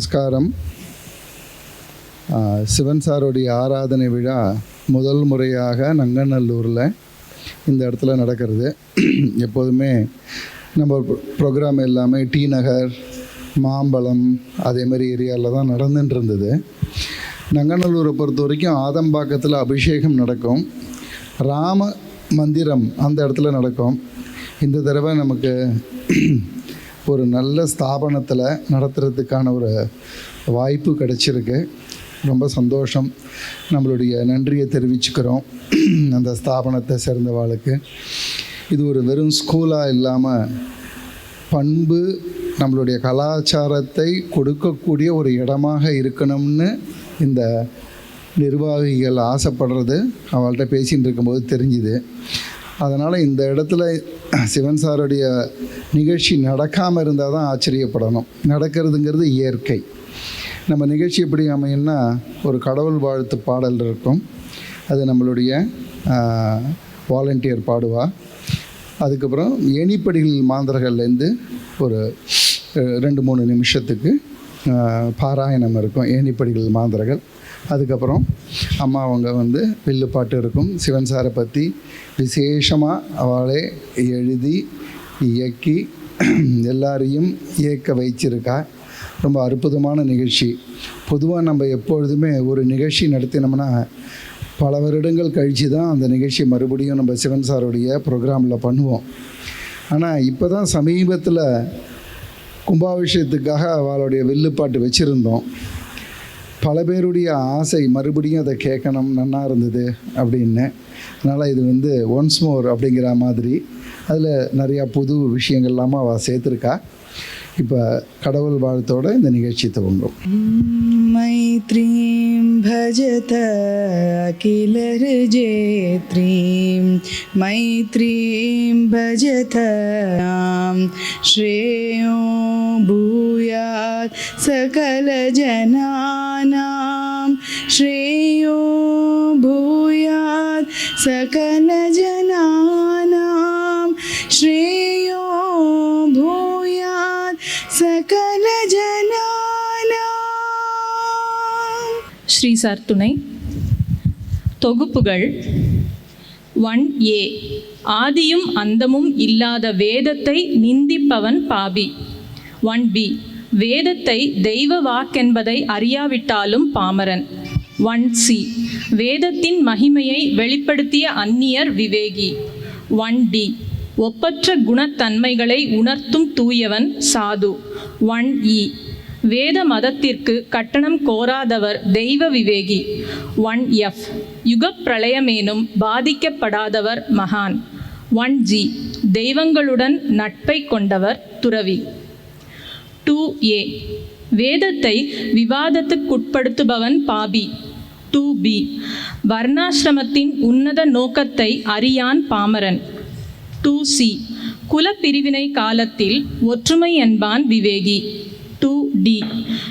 நமஸ்காரம். சிவன் சாருடைய ஆராதனை விழா முதல் முறையாக நங்கநல்லூரில் இந்த இடத்துல நடக்கிறது. எப்போதுமே நம்ம ப்ரோக்ராம் எல்லாமே டி நகர் மாம்பழம் அதே மாதிரி ஏரியாவில் தான் நடந்துட்டு இருந்தது நங்கநல்லூரை பொறுத்த வரைக்கும் ஆதம்பாக்கத்தில் அபிஷேகம் நடக்கும். ராம மந்திரம் அந்த இடத்துல நடக்கும். இந்த தடவை நமக்கு ஒரு நல்ல ஸ்தாபனத்தில் நடத்துறதுக்கான ஒரு வாய்ப்பு கிடச்சிருக்கு. ரொம்ப சந்தோஷம். நம்மளுடைய நன்றியை தெரிவிச்சுக்கிறோம். அந்த ஸ்தாபனத்தை சேர்ந்தவாளுக்கு. இது ஒரு வெறும் ஸ்கூலாக இல்லாமல் பண்பு நம்மளுடைய கலாச்சாரத்தை கொடுக்கக்கூடிய ஒரு இடமாக இருக்கணும்னு இந்த நிர்வாகிகள் ஆசைப்படுறது. அவள்கிட்ட பேசிகிட்டு இருக்கும்போது தெரிஞ்சுது. அதனால் இந்த இடத்துல சிவன் சாருடைய நிகழ்ச்சி நடக்காமல் இருந்தால் தான் ஆச்சரியப்படணும். நடக்கிறதுங்கிறது இயற்கை. நம்ம நிகழ்ச்சி எப்படி அமையும்னா ஒரு கடவுள் வாழ்த்து பாடல் இருக்கும். அது நம்மளுடைய வாலண்டியர் பாடுவா. அதுக்கப்புறம் ஏணிப்படிகள் மாந்தர்கள்லேருந்து ஒரு ரெண்டு மூணு நிமிஷத்துக்கு பாராயணம் இருக்கும் ஏணிப்படிகள் மாந்தர்கள். அதுக்கப்புறம் அம்மா அவங்க வந்து வில்லுப்பாட்டு இருக்கும். சிவன் சாரை பற்றி விசேஷமாக அவளே எழுதி இயக்கி எல்லாரையும் இயக்க வைச்சிருக்கா. ரொம்ப அற்புதமான நிகழ்ச்சி. பொதுவாக நம்ம எப்பொழுதுமே ஒரு நிகழ்ச்சி நடத்தினோம்னா பல வருடங்கள் கழித்து தான் அந்த நிகழ்ச்சி மறுபடியும் நம்ம சிவன் சாருடைய ப்ரோக்ராமில் பண்ணுவோம். ஆனால் இப்போ தான் சமீபத்தில் கும்பாபிஷேகத்துக்காக அவளுடைய வில்லுப்பாட்டு வச்சுருந்தோம். பல பேருடைய ஆசை மறுபடியும் அதை கேட்கணும் நன்னா இருந்தது அப்படின்னு. அதனால் இது வந்து ஒன்ஸ் மோர் அப்படிங்கிற மாதிரி அதில் நிறையா புது விஷயங்கள்லாமா அவள் சேர்த்துருக்கா. இப்போ கடவுள் வாழ்த்தோட இந்த நிகழ்ச்சி துவங்கும் மைத்ரீம் பஜத அகிலர் ஜேத்ரீம் மைத்ரீம் பஜத ஸ்ரேயோ பூயாத் சகல ஜனானாம். ஸ்ரேயோ பூயாத் சகல ஜனா ஸ்ரீ சார் துணை. தொகுப்புகள். One A. ஆதியும் அந்தமும் இல்லாத வேதத்தை நிந்திப்பவன் பாபி. One B. வேதத்தை தெய்வ வாக்கென்பதை அறியாவிட்டாலும் பாமரன். One C. வேதத்தின் மகிமையை வெளிப்படுத்திய அந்நியர் விவேகி. One D. ஒப்பற்ற குணத்தன்மைகளை உணர்த்தும் தூயவன் சாது. One E. வேத மதத்திற்கு கட்டணம் கோராதவர் தெய்வ விவேகி. ஒன் எஃப் யுகப் பிரளயமேனும் பாதிக்கப்படாதவர் மகான். ஒன் ஜி தெய்வங்களுடன் நட்பை கொண்டவர் துறவி. டூ ஏ வேதத்தை விவாதத்துக்குட்படுத்துபவன் பாபி. டூ பி வர்ணாசிரமத்தின் உன்னத நோக்கத்தை அறியான் பாமரன். டூ சி குலப்பிரிவினை காலத்தில் ஒற்றுமை என்பான் விவேகி. டி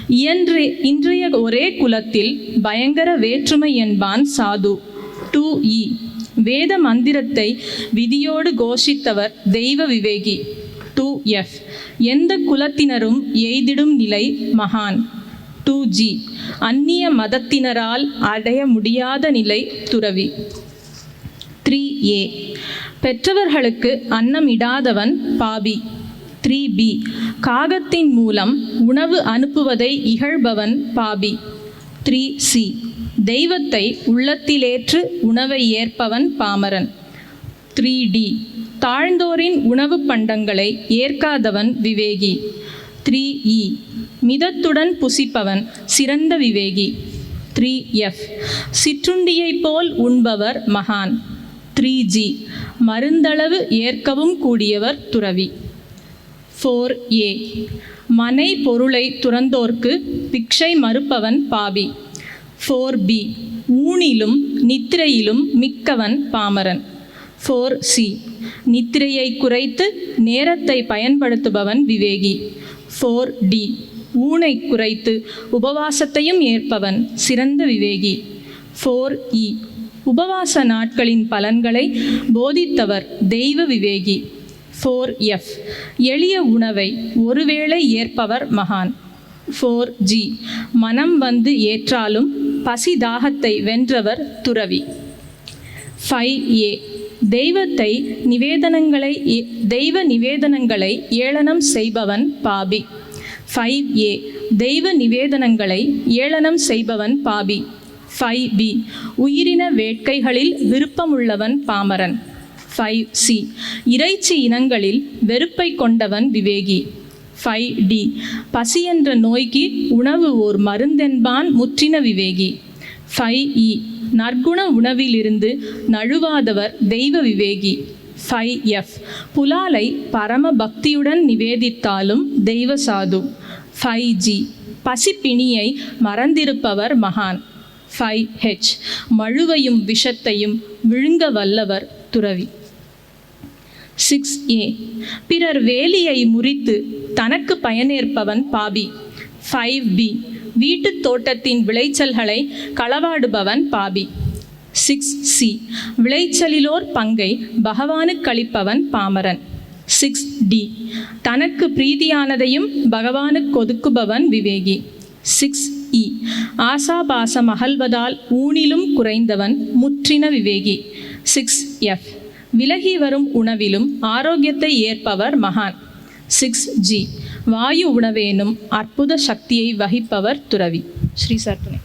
இன்று இன்றைய ஒரே குலத்தில் பயங்கர வேற்றுமை என்பான் சாது. Two E. வேத மந்திரத்தை விதியோடு கோஷித்தவர் தெய்வ விவேகி. Two F. எந்த குலத்தினரும் எய்திடும் நிலை மகான். Two G. அந்நிய மதத்தினரால் அடைய முடியாத நிலை துறவி. Three A. பெற்றவர்களுக்கு அன்னமிடாதவன் பாபி. த்ரீ பி காகத்தின் மூலம் உணவு அனுப்புவதை இகழ்பவன் பாபி. த்ரீ சி தெய்வத்தை உள்ளத்திலேற்று உணவை ஏற்பவன் பாமரன். த்ரீ டி தாழ்ந்தோரின் உணவு பண்டங்களை ஏற்காதவன் விவேகி. த்ரீ இ மிதத்துடன் புசிப்பவன் சிறந்த விவேகி. த்ரீ எஃப் சிற்றுண்டியைப் போல் உண்பவர் மகான். த்ரீ ஜி மருந்தளவு ஏற்கவும் கூடியவர் துறவி. ஃபோர் ஏ மனை பொருளை துறந்தோர்க்கு பிக்ஷை மறுப்பவன் பாபி. ஃபோர் பி ஊனிலும் நித்திரையிலும் மிக்கவன் பாமரன். ஃபோர் சி நித்திரையை குறைத்து நேரத்தை பயன்படுத்துபவன் விவேகி. ஃபோர் டி ஊனை குறைத்து உபவாசத்தையும் ஏற்பவன் சிறந்த விவேகி. Four E e. உபவாச நாட்களின் பலன்களை போதித்தவர் தெய்வ விவேகி. ஃபோர் எஃப் எளிய உணவை ஒருவேளை ஏற்பவர் மகான். ஃபோர் ஜி மனம் வந்து ஏற்றாலும் பசி தாகத்தை வென்றவர் துறவி. ஃபைவ் ஏ தெய்வத்தை நிவேதனங்களை தெய்வ நிவேதனங்களை ஏளனம் செய்பவன் பாபி. ஃபைவ் ஏ தெய்வ நிவேதனங்களை ஏளனம் செய்பவன் பாபி. ஃபைவ் பி உயிரின வேட்கைகளில் விருப்பமுள்ளவன் பாமரன். ஃபைவ் சி இறைச்சி இனங்களில் வெறுப்பை கொண்டவன் விவேகி. ஃபைவ் டி பசி என்ற நோய்க்கு உணவு ஓர் மருந்தென்பான் முற்றின விவேகி. Five E e. நற்குண உணவிலிருந்து நழுவாதவர் தெய்வ விவேகி. ஃபைவ் எஃப் புலாலை பரம பக்தியுடன் நிவேதித்தாலும் தெய்வ சாது. ஃபைவ் ஜி பசிப்பிணியை மறந்திருப்பவர் மகான். ஃபைவ் ஹெச் மழுவையும் விஷத்தையும் விழுங்க வல்லவர் துறவி. Six A. பிறர் வேலியை முறித்து தனக்கு பயனேற்பவன் பாபி. Five B. வீட்டுத் தோட்டத்தின் விளைச்சல்களை களவாடுபவன் பாபி. Six C. விளைச்சலிலோர் பங்கை பகவானுக்களிப்பவன் பாமரன். Six D. தனக்கு பிரீதியானதையும் பகவானுக்கு ஒதுக்குபவன் விவேகி. Six E. ஆசாபாசம் அகழ்வதால் ஊனிலும் குறைந்தவன் முற்றின விவேகி. Six F. விலகி வரும் உணவிலும் ஆரோக்கியத்தை ஏற்பவர் மகான். Six G. வாயு உணவேனும் அற்புத சக்தியை வகிப்பவர் துறவி. ஸ்ரீ சர்பனி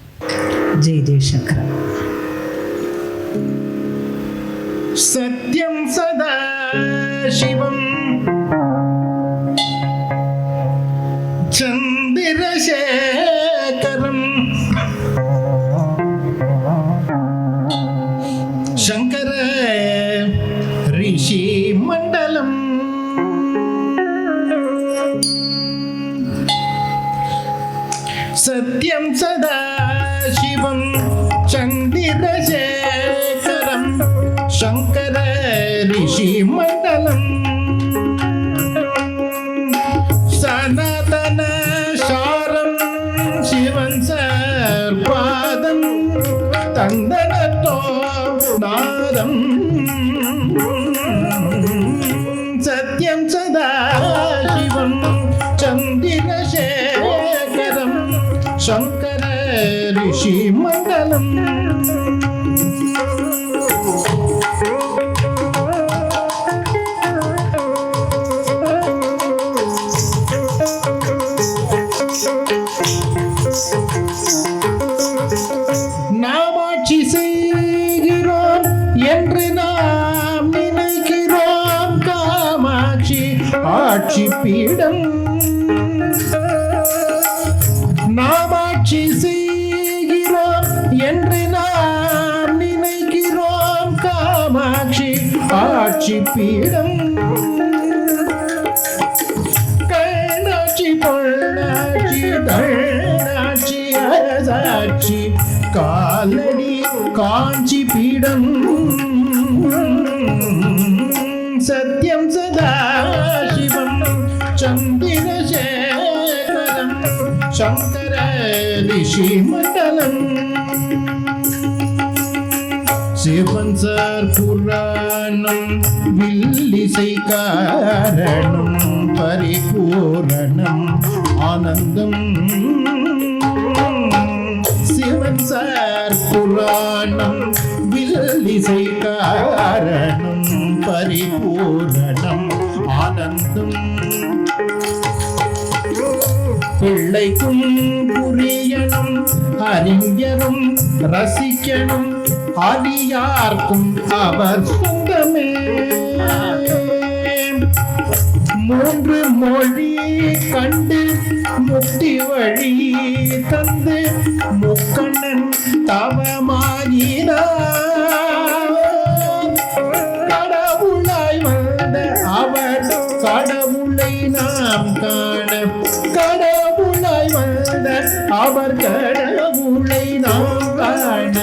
ஜெய் ஜெய்சங்கர. சத்யம் சதா சிவம். சந்திரசே ശീമണ്ഡലം സത്യം സദാ ശിവം ചന്ദ്രശേഖരം. ശങ്കര ഋഷിമ காலடி காஞ்சி பீடம் சத்யம் சதா சிவம். சந்திரசேகரம். சங்கர ரிஷி மண்டலம். சிவன் சார் புராணம் வில்லிசை காரணம் பரிபூரணம் ஆனந்தம். சிவன் சார் புராணம் வில்லிசை காரணம் பரிபூரணம் ஆனந்தம். பிள்ளைக்கும் புரியணும் அறிஞரும் ரசிக்கணும் அடியார்க்கும் அவர் சொந்தமே. மூன்று மொழி கண்டு முக்தி வழி தந்து முக்கண்ணன் தவமாயினார் கடவுளாய் வந்த அவர் கடவுளை நாம் காண. கடவுளாய் வந்த அவர் கடவுளை நாம் காண.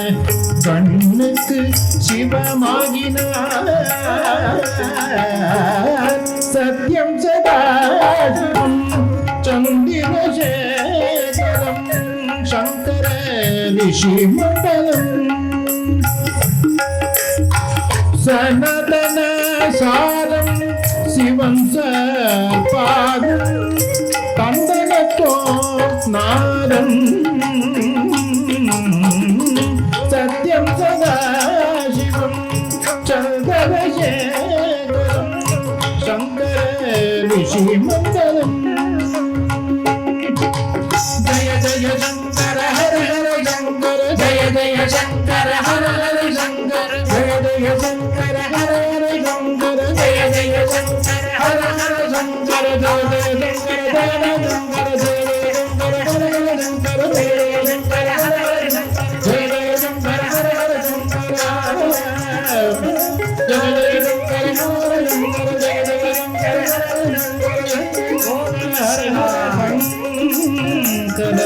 கண்ணுக்கு சிவமாகினார் சத்யம் சதாசிவம் சந்திரசேகரம் சங்கர ரிஷி மண்டலம் சனதன சாரம் சிவம் பாதம் தந்தனத்தோ நாதம் சங்கர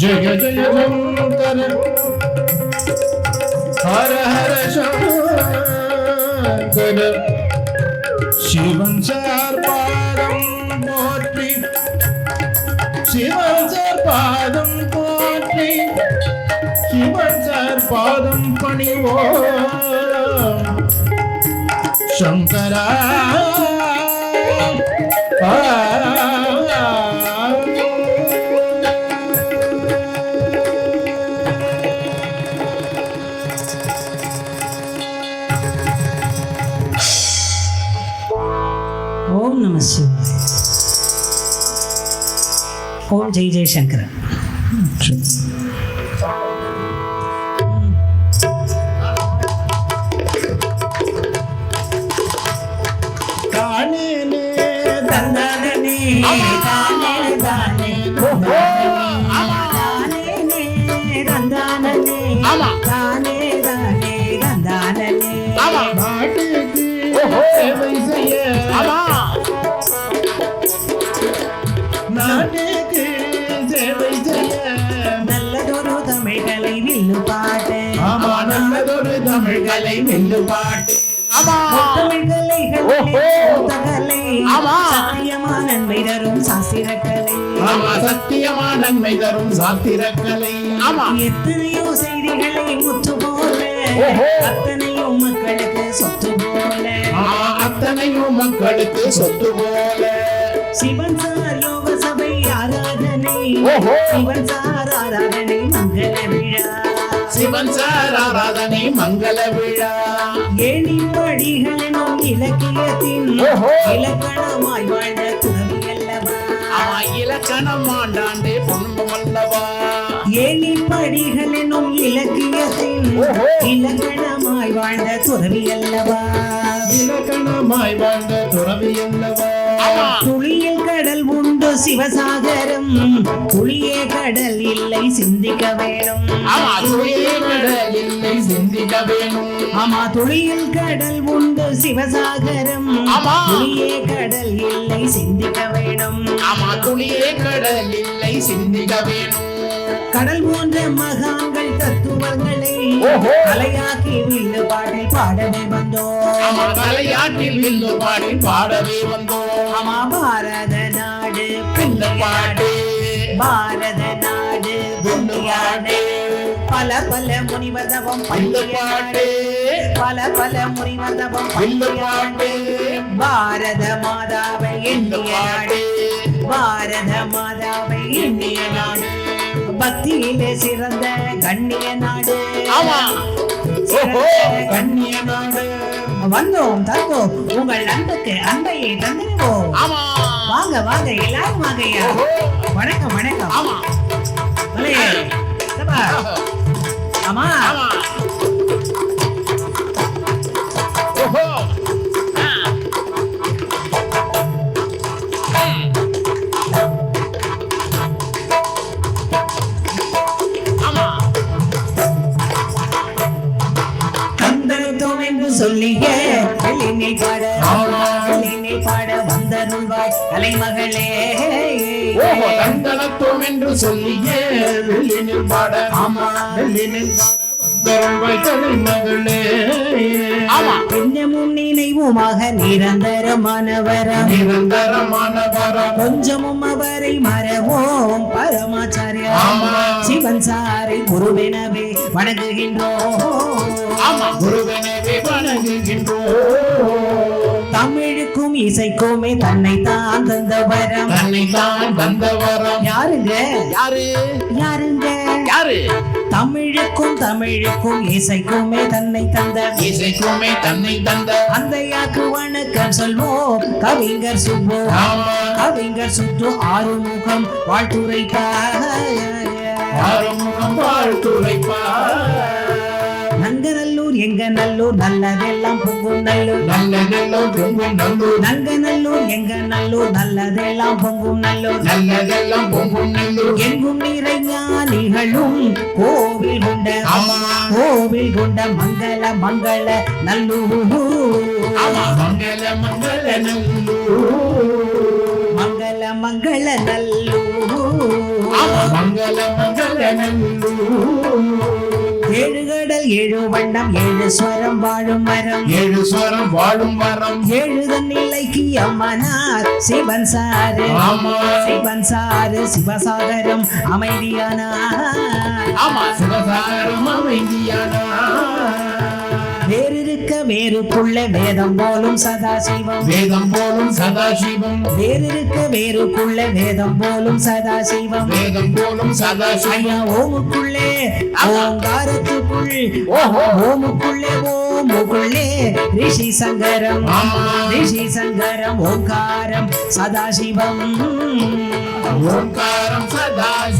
ஜய ஜய சங்கர ஜய ஜய சங்கர ஜய சிவன் சார் பாதம் போற்றி சிவன் சார் பாதம் பணிவோ சங்கரா ஓம் ஜெய் ஜெயசங்கர தானேனே தந்தானே தானே தானே தந்தானே தானே. தானே தந்தானே நாட்டுக்கு தமிழ்களை வெல்லு பாட்டு. நன்மை தரும் சாஸ்திரக்கலை ஆமா சத்தியமா நன்மை தரும் சாத்திரக்கலை. ஆமா எத்தனையோ செய்திகளை முத்து போல. அத்தனையும் மக்களுக்கு சொத்து போல. அத்தனையும் மக்களுக்கு சொத்து போல. சிவன் சார் யோக சபை ஆராதனை சிவன் சார் ஆராதனை மங்கள விழா. சிவன் சார் ஆராதனை மங்கள விழா. ஏழி படிகள் எனும் இலக்கியத்தின் இலக்கணமாய் வாழ்ந்த துறவி அல்லவா? இலக்கணம் ஆண்டாண்டே பொன்பம் அல்லவா? ஏழி படிகள் எனும் இலக்கியத்தின் இலக்கணமாய் வாழ்ந்த துறவி அல்லவா? இலக்கணமாய் வாழ்ந்த துறவி அல்லவா? துளியில் கடல் உண்டு சிவசாகரம். துளியே கடல் இல்லை சிந்திக்க வேணும். ஆமா துளியே கடல் இல்லை சிந்திக்க வேணும். ஆமா துளியில் கடல் உண்டு சிவசாகரம். ஆமா. துளியே கடல் இல்லை சிந்திக்க வேணும். ஆமா துளியே கடல் இல்லை சிந்திக்க வேணும். கடல் போன்ற மகான்கள் தத்துவங்களை கலையாக்கி வில்லு பாட்டில் பாடவே வந்தோம். ஆமா தலையாட்டில் வில்லு பாடி பாடவே வந்தோம். ஆமா பாரத நாடு இந்த பாட்டு. பாரத நாடு பாட்டு. பல பல முனிவதவம் இந்த பாட்டு. பல பல முனிவதவம் இந்த பாட்டு. பாரத மாதாவை இந்த எண்ணிய நாடு. பாட்டு. பாரத மாதாவை எண்ணிய நாடு. பக்தியிலே சிறந்த கண்ணிய நாடு. கண்ணிய நாடு. வந்தோம் தந்தோம். உங்கள் அன்புக்கு அன்பையை தந்திருவோம் ஆமா. வாங்க வாங்க எல்லாரும் வாங்கய்யா வணக்கம் வணக்கம். ஆமா. ஆமா வந்தருள்வாய் கலைமகளே ஓஹோ என்று சொல்லியே வெள்ளினில் பாட ஆமா வெள்ளினில் பாட வந்தருள்வாய் கலை மகளே. ஆமா. கொஞ்சமும் நினைவுமாக நிரந்தரமானவரம் நிரந்தரமான வரம் கொஞ்சமும் அவரை மறவோம் பரமாச்சாரியா. சிவன் சாரை குருவெனவே வணங்குகின்றோம். குருவனவே வணங்குகின்றோம். தமிழுக்கும் இசைக்குமே தன்னை தான் தந்த வரம் தன்னை தான் தந்தவரம் யாருங்க? யாரு? யாருங்க? யாரு? தமிழுக்கும் தமிழுக்கும் இசைக்குமே தன்னை தந்த. இசைக்குமே தன்னை தந்த. அந்த யாக்கு வணக்கம் சொல்வோம். கவிஞர் சுப்பு கவிஞர் சுற்று ஆறுமுகம் வாழ்த்துரைப்பார் ஆறுமுகம் வாழ்த்துரைப்பார் எங்க நல்லூர் நல்லதெல்லாம் பொங்கும் நல்லூர். நல்லதெல்லாம் பொங்கும் நல்லூர். நங்கநல்லூர் எங்க நல்லூர் நல்லதெல்லாம் பொங்கும் நல்லூர். நல்லதெல்லாம் பொங்கும் நல்லூர். எங்கும் நிறை ஞானிகளும் கோவில் கொண்ட கோவில் கொண்ட மங்கள மங்கள நல்லூர். மங்கள மங்கள நல்லூர். மங்கள மங்கள நல்லூர். மங்கள மங்கள நல்லூர். ஏழு கடல் ஏழு வண்ணம் ஏழு ஸ்வரம் வாழும் மரம். ஏழு ஸ்வரம் வாழும் வரம் ஏழுதன் நிலைக்கு அம்மனார் சிவன் சாரு. சிவன் சாரு சிவசாகரம் அமைதியானார். ஆமா சிவசாரம் அமைதியானா வேறிருக்க வேறுக்குள்ள வேதம் போலும் சதாசிவம். வேதம் போலும் சதாசிவம். வேறிருக்க வேறுக்குள்ள வேதம் போலும் சதாசிவம். வேதம் போலும் சதாசிவம். ஐயா ஓமுக்குள்ளே ஓங்காரத்துக்குள் ஓஹோ. ஓமுக்குள்ளே ஓமுக்குள்ளே ரிஷி சங்கரம். ரிஷி சங்கரம் ஓங்காரம் சதாசிவம். ஓங்காரம் சதாசிவம்.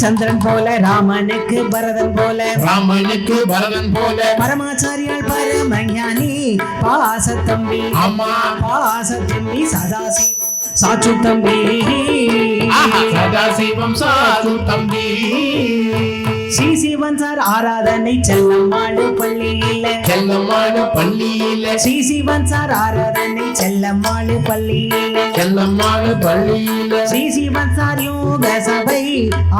சந்திரன் போல ராமனுக்கு பரதன் போல. ராமனுக்கு பரதன் போல. பரமாச்சாரியால் பரமஞானி பாசத்தம்பி ஆமா. பாசத்தம்பி சதாசிவம் சாச்சு தம்பி. சதாசிவம் சாது தம்பி. ஸ்ரீ சிவன் சார் ஆராதனை செல்லம்மாடு பள்ளியில. செல்லம்மாடு பள்ளியில. ஸ்ரீ சிவன் சார் ஆராதனை செல்லம்மாடு பள்ளியில. செல்லம்மாடு பள்ளியில. ஸ்ரீ சிவன் சார் யோக சபை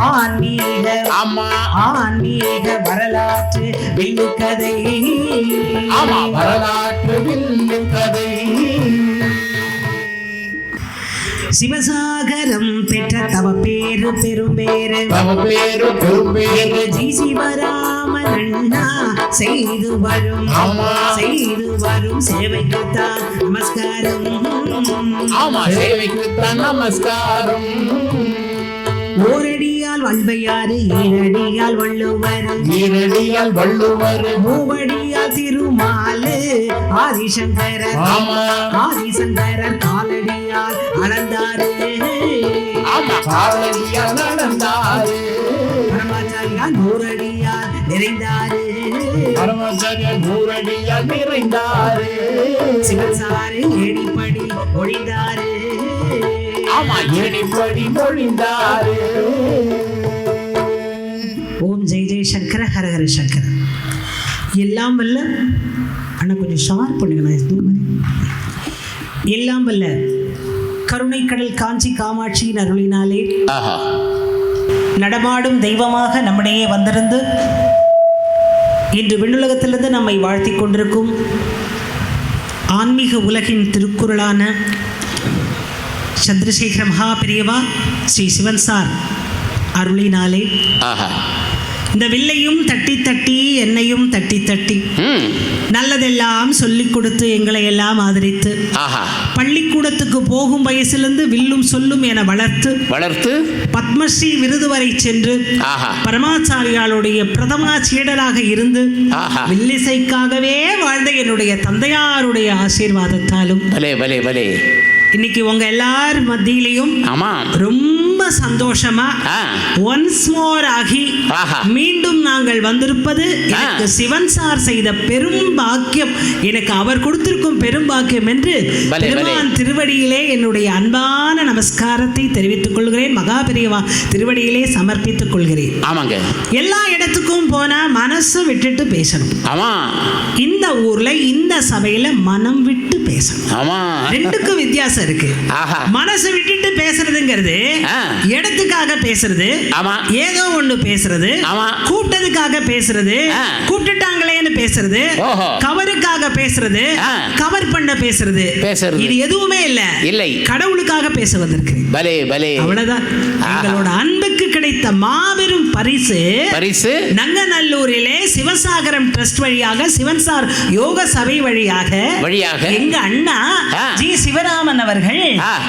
ஆன்மீக ஆமா. ஆன்மீக வரலாற்று வில்லுக்கதை ஆமா வரலாற்று வில்லு கதை. சிவசாகரம் பெற்ற தவ பேரு பெரும் பேரு தவ பேரு பெரும்பேரு ஜி சிவராமன் அண்ணா செய்து வரும். செய்து வரும் சேவைக்குத்தான் நமஸ்காரம். ஆமா சேவைக்குத்தான் நமஸ்காரம். ஓரடியால் வல்வையாறு ஏழடியால் வள்ளுவர். ஈரடியால் வள்ளுவர். மூவடியால் திருமாலு ஆதிசங்கரர். ஆதிசங்கரர் காலடியால் அளந்தாரு காலடியால் நடந்தாரு பரமாச்சாரியால் நூறடியால் நிறைந்தாரு. பரமாச்சாரியர் நூறடியால் நிறைந்தாரு. சிவசாரு ஏடிப்படி ஒழிந்தாரு. மொழிந்தாரு ஓம் ஜெய் ஜெய் சங்கர ஹர ஹர சங்கர. எல்லாம் வல்ல அண்ணா கொஞ்சம் ஷார்ப் பண்ணுங்க. எல்லாம் வல்ல கருணைக்கடல் காஞ்சி காமாட்சியின் அருளினாலே ஆஹா. நடமாடும் தெய்வமாக நம்மிடையே வந்திருந்து இன்று விண்ணுலகத்திலிருந்து நம்மை வாழ்த்தி கொண்டிருக்கும் ஆன்மீக உலகின் திருக்குறளான சந்திரசேகர மகா பெரியவா ஸ்ரீ சிவன் சார் அருளினாலே. ஆஹா. இந்த வில்லையும் தட்டி தட்டி என்னையும் தட்டி தட்டி நல்லதெல்லாம் சொல்லிக் கொடுத்து எங்களை எல்லாம் ஆதரித்து ஆஹா. பள்ளிக்கூடத்துக்கு போகும் வயசிலிருந்து வில்லும் சொல்லும் என வளர்த்து வளர்த்து? பத்மஸ்ரீ விருது வரை சென்று ஆஹா. பரமாச்சாரியாளுடைய பிரதமா சீடராக இருந்து. வில்லிசைக்காகவே வாழ்ந்த என்னுடைய தந்தையாருடைய ஆசீர்வாதத்தாலும் இன்னைக்கு உங்க எல்லார் மத்தியிலையும் ஆமா. ரொம்ப சந்தோஷமா ஒன்ஸ் மோர் ஆகி. மீண்டும் நாங்கள் வந்திருப்பது எனக்கு சிவன் சார் செய்த பெரும் பாக்கியம். எனக்கு அவர் கொடுத்திருக்கும் பெரும் பாக்கியம் என்று. பெருமான் திருவடியிலே என்னுடைய அன்பான நமஸ்காரத்தை தெரிவித்துக் கொள்கிறேன். மகா பெரியவா திருவடியிலே சமர்ப்பித்துக் கொள்கிறேன். ஆமாங்க. எல்லா இடத்துக்கும் போனா மனசை விட்டுட்டு பேசணும். ஆமா. இந்த ஊர்ல இந்த சபையில மனம் விட்டு பேசணும். ஆமா. ரெண்டுக்கும் வித்தியாசம் இருக்கு மனசை விட்டுட்டு பேசுறதுங்கிறது. இடத்துக்காக பேசுறது ஆமா ஏதோ ஒண்ணு பேசுறது ஆமா. கூப்பிட்டதுக்காக பேசுறது. கூப்பிட்டுட்டாங்களேன்னு பேசுறது. கவருக்காக பேசுறது. கவர் பண்ண பேசுறது பேசுறது. இது எதுவுமே இல்ல இல்லை. கடவுளுக்காக பேச வந்திருக்கிறேன் பலே பலே அவ்வளவுதான் எங்களோட அன்புக்கு கிடைத்த மாபெரும் பரிசு பரிசு நங்கநல்லூரிலே சிவசாகரம் ட்ரஸ்ட் வழியாக சிவன்சார் யோக சபை வழியாக வழியாக எங்க அண்ணா. ஜி சிவராமன் அவர்கள்.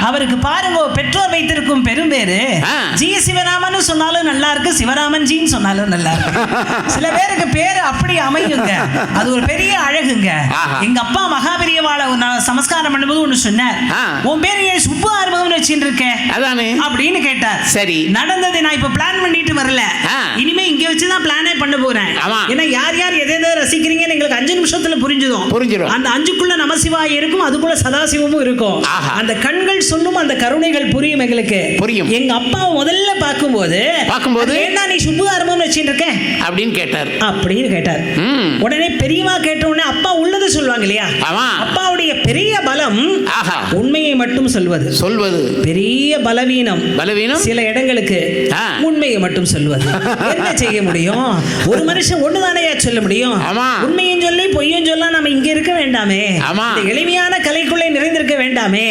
அவருக்கு பாருங்க பெற்றோர் வைத்திருக்கும் பெரும்பேரு ஆ. ஜி சிவராமன் சொன்னாலும் நல்லா இருக்கு சிவராமன் ஜின்னு சொன்னாலும் நல்லா இருக்கு சில பேருக்கு பேரு அப்படி அமையுங்க அது ஒரு பெரிய அழகுங்க. எங்க அப்பா மகாபெரியவாளை சமஸ்காரம் பண்ணும்போது ஒண்ணு சொன்னார். உன் பேரு சுப்பு ஆறுமுகம் வச்சுட்டு அப்படின்னு கேட்டார் சரி. நடந்தது நான் இப்ப பிளான் பண்ணிட்டு வரல. இனிமே இங்க வச்சு தான் பிளானே பண்ண போறேன். ஏன்னா யார் யார் எதை எதை ரசிக்கிறீங்கன்னு எங்களுக்கு அஞ்சு நிமிஷத்துல புரிஞ்சுதும் புரிஞ்சிடும். அந்த அஞ்சுக்குள்ள நமசிவாய் இருக்கும் அதுக்குள்ள சதாசிவமும் இருக்கும். அந்த கண்கள் சொல்லும் அந்த கருணைகள் புரியும் எங்களுக்கு புரியும். எங்க அப்பா முதல்ல பார்க்கும்போது பார்க்கும்போது? ஏன்னா நீ சுப்பு ஆரம்பம் வச்சுட்டு இருக்க அப்படின்னு கேட்டார் அப்படின்னு கேட்டார். உடனே பெரியவா கேட்ட உடனே அப்பா உள்ளது சொல்லுவாங்க இல்லையா ஆமா. அப்பாவுடைய பெரிய பலம் ஆஹா உண்மையை மட்டும் சொல்வது சொல்வது பெரிய பலவீனம் பலவீனம் சில இடங்களுக்கு. உண்மையை மட்டும் சொல்வது என்ன செய்ய முடியும் ஒரு மனுஷன் ஒண்ணுதானையா சொல்ல முடியும் ஆமா. உண்மையும் சொல்லி பொய்யும் சொல்ல நம்ம இங்க இருக்க வேண்டாமே எளிமையான கலைக்குள்ளே நிறைந்திருக்க வேண்டாமே.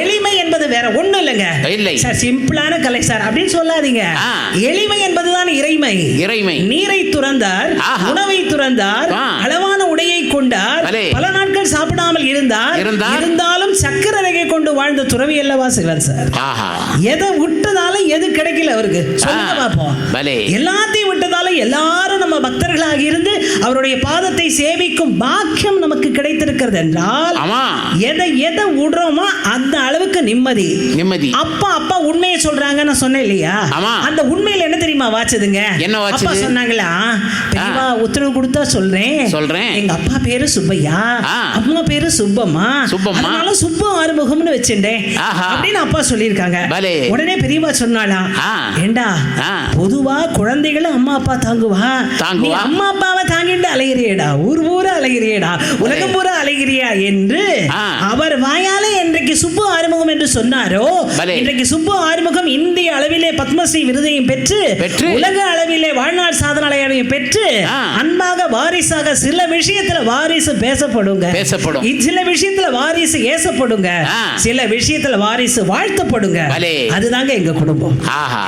எளிமை என்பது வேற ஒண்ணும் இல்லைங்க இல்லை. சார் சிம்பிளான கலை சார் அப்படின்னு சொல்லாதீங்க. எளிமை என்பதுதான் இறைமை இறைமை நீரை துறந்தார். உணவை துறந்தார். அளவான கொண்டார் பலே. நாட்கள் சாப்பிடாமல் இருந்தார். இருந்தாலும் சக்கரரகை கொண்டு வாழ்ந்த துறவி அல்லவா சிவன் சார் எதை விட்டதாலும் எது கிடைக்கல அவருக்கு சொல்லுங்க. பார்ப்போம். எல்லாத்தையும் விட்டதாலும் எல்லாரும் நம்ம பக்தர்களாக இருந்து அவருடைய பாதத்தை சேவிக்கும் பாக்கியம் நமக்கு கிடைத்திருக்கிறது என்றால் எதை எதை விடுறோமோ அந்த அளவுக்கு நிம்மதி நிம்மதி அப்பா அப்பா உண்மையை சொல்றாங்க நான் சொன்னேன் இல்லையா. அந்த உண்மையில என்ன தெரியுமா வாச்சதுங்க என்ன? அப்பா சொன்னாங்களா பெரியவா உத்தரவு கொடுத்தா சொல்றேன் சொல்றேன். எங்க அப்பா பேரு சுப்பையா. அம்மா பேரு சுப்பம்மா சுப்பம்மா. அதனால சுப்பு ஆறுமுகம்னு ஆஹா. அப்படின்னு அப்பா சொல்லியிருக்காங்க. உடனே பெரியவா சொன்னாலாம். ஏண்டா. பொதுவா குழந்தைகளை அம்மா அப்பா தாங்குவா. நீ அம்மா அப்பாவை தாங்கிட்டு அலைகிறியேடா ஊர் பூரா அலைகிறியேடா உலகம் பூரா அலைகிறியா என்று. அவர் வாயால இன்றைக்கு சுப்பு ஆறுமுகம் என்று சொன்னாரோ. இன்றைக்கு சுப்பு ஆறுமுகம் இந்திய அளவிலே பத்மஸ்ரீ விருதையும் பெற்று. உலக அளவிலே வாழ்நாள் சாதனையாளையும் பெற்று. அன்பாக வாரிசாக சில விஷயத்துல வாரிசு பேசப்படுங்க பேசப்படும். சில விஷயத்துல வாரிசு ஏசப்படுங்க. சில விஷயத்துல வாரிசு வாழ்த்தப்படுங்க. அதுதாங்க எங்க குடும்பம் ஆஹா